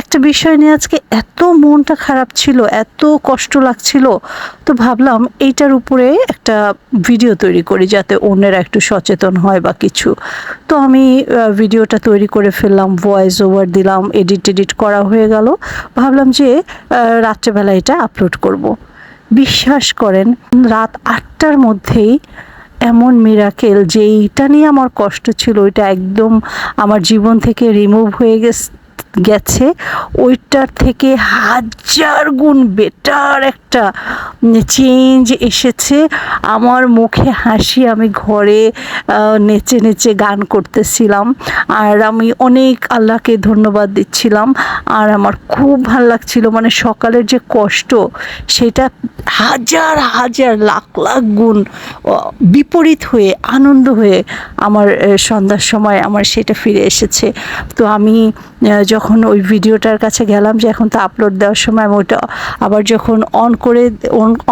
একটা বিষয় নিয়ে আজকে এত মনটা খারাপ ছিল, এত কষ্ট লাগছিল, তো ভাবলাম এইটার উপরে একটা ভিডিও তৈরি করি যাতে অন্যেরা একটু সচেতন হয় বা কিছু। তো আমি ভিডিওটা তৈরি করে ফেললাম ভয়েস ওভার দিলাম এডিট এডিট করা হয়ে গেল। ভাবলাম যে রাত্রেবেলা এটা আপলোড করব। বিশ্বাস করেন, রাত আটটার মধ্যেই এমন মিরাকেল যে এইটা নিয়ে আমার কষ্ট ছিল, ওইটা একদম আমার জীবন থেকে রিমুভ হয়ে গেছে। গেছে, ওইটার থেকে হাজার গুণ বেটার একটা চেঞ্জ এসেছে। আমার মুখে হাসি, আমি ঘরে নেচে নেচে গান করতেছিলাম। আর আমি অনেক আল্লাহকে ধন্যবাদ দিচ্ছিলাম। আর আমার খুব ভালো লাগছিল মানে সকালের যে কষ্ট, সেটা হাজার হাজার লাখ লাখ গুণ বিপরীত হয়ে, আনন্দ হয়ে আমার সন্ধ্যার সময় আমার সেটা ফিরে এসেছে। তো আমি যখন ওই ভিডিওটার কাছে গেলাম যে এখন তো আপলোড দেওয়ার সময় ওটা আবার যখন অন করে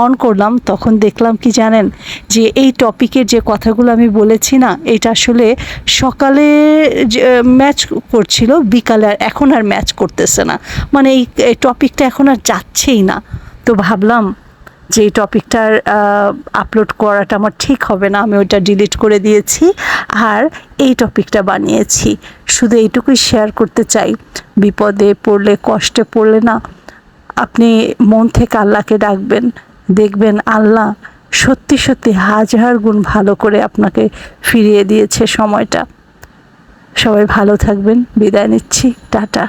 অন করলাম, তখন দেখলাম কি জানেন? যে এই টপিকের যে কথাগুলো আমি বলেছি না, এটা আসলে সকালে ম্যাচ করছিল, বিকালে আর এখন আর ম্যাচ করতেছে না। মানে এই টপিকটা এখন আর যাচ্ছেই না। তো ভাবলাম যে টপিকটার আপলোড করাটা আমার ঠিক হবে না, আমি ওইটা ডিলিট করে দিয়েছি আর এই টপিকটা বানিয়েছি। শুধু এইটুকুই শেয়ার করতে চাই। বিপদে পড়লে, কষ্টে পড়লে না, আপনি মন থেকে আল্লাহকে ডাকবেন, দেখবেন আল্লাহ সত্যি সত্যি হাজার গুণ ভালো করে আপনাকে ফিরিয়ে দিয়েছে সময়টা। সবাই ভালো থাকবেন, বিদায় নিচ্ছি, টাটা।